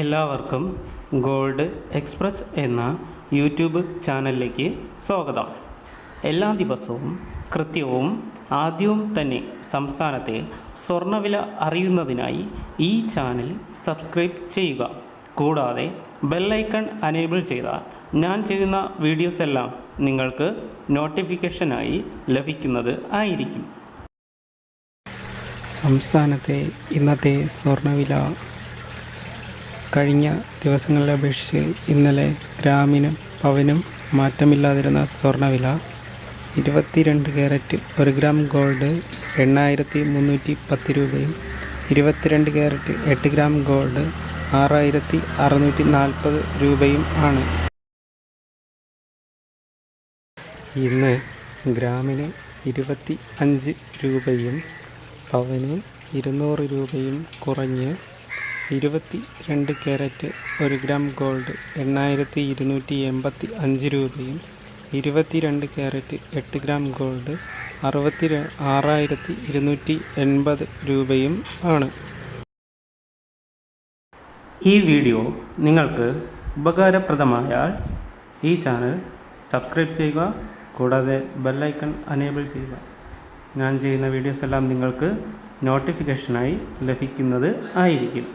എല്ലാവർക്കും gold express എന്ന YouTube ചാനലിലേക്ക് സ്വാഗതം. എല്ലാ ദിവസവും കൃത്യവും ആദ്യവും തന്നെ സംസ്ഥാനത്തെ സ്വർണവില അറിയുന്നതിനായി ഈ ചാനൽ സബ്സ്ക്രൈബ് ചെയ്യുക. കൂടാതെ ബെല്ലൈക്കൺ അനേബിൾ ചെയ്താൽ ഞാൻ ചെയ്യുന്ന വീഡിയോസ് എല്ലാം നിങ്ങൾക്ക് നോട്ടിഫിക്കേഷനായി ലഭിക്കുന്നത് ആയിരിക്കും. സംസ്ഥാനത്തെ ഇന്നത്തെ സ്വർണവില കഴിഞ്ഞ ദിവസങ്ങളെ അപേക്ഷിച്ച് ഇന്നലെ ഗ്രാമിനും പവനും മാറ്റമില്ലാതിരുന്ന സ്വർണവില ഇരുപത്തിരണ്ട് ക്യാരറ്റ് ഒരു ഗ്രാം ഗോൾഡ് എണ്ണായിരത്തി മുന്നൂറ്റി പത്ത് രൂപയും ഇരുപത്തിരണ്ട് ക്യാരറ്റ് എട്ട് ഗ്രാം ഗോൾഡ് ആറായിരത്തി അറുന്നൂറ്റി നാൽപ്പത് രൂപയും ആണ്. ഇന്ന് ഗ്രാമിന് ഇരുപത്തി അഞ്ച് രൂപയും പവന് ഇരുന്നൂറ് രൂപയും കുറഞ്ഞ് ഇരുപത്തി രണ്ട് ക്യാരറ്റ് ഒരു ഗ്രാം ഗോൾഡ് എണ്ണായിരത്തി ഇരുന്നൂറ്റി എൺപത്തി അഞ്ച് രൂപയും ഇരുപത്തി രണ്ട് കാരറ്റ് എട്ട് ഗ്രാം ഗോൾഡ് അറുപത്തി ആറായിരത്തി ഇരുന്നൂറ്റി എൺപത് രൂപയും ആണ്. ഈ വീഡിയോ നിങ്ങൾക്ക് ഉപകാരപ്രദമായാൽ ഈ ചാനൽ സബ്സ്ക്രൈബ് ചെയ്യുക കൂടാതെ ബെല്ലൈക്കൺ അനേബിൾ ചെയ്യുക. ഞാൻ ചെയ്യുന്ന വീഡിയോസ് എല്ലാം നിങ്ങൾക്ക് നോട്ടിഫിക്കേഷനായി ലഭിക്കുന്നത് ആയിരിക്കും.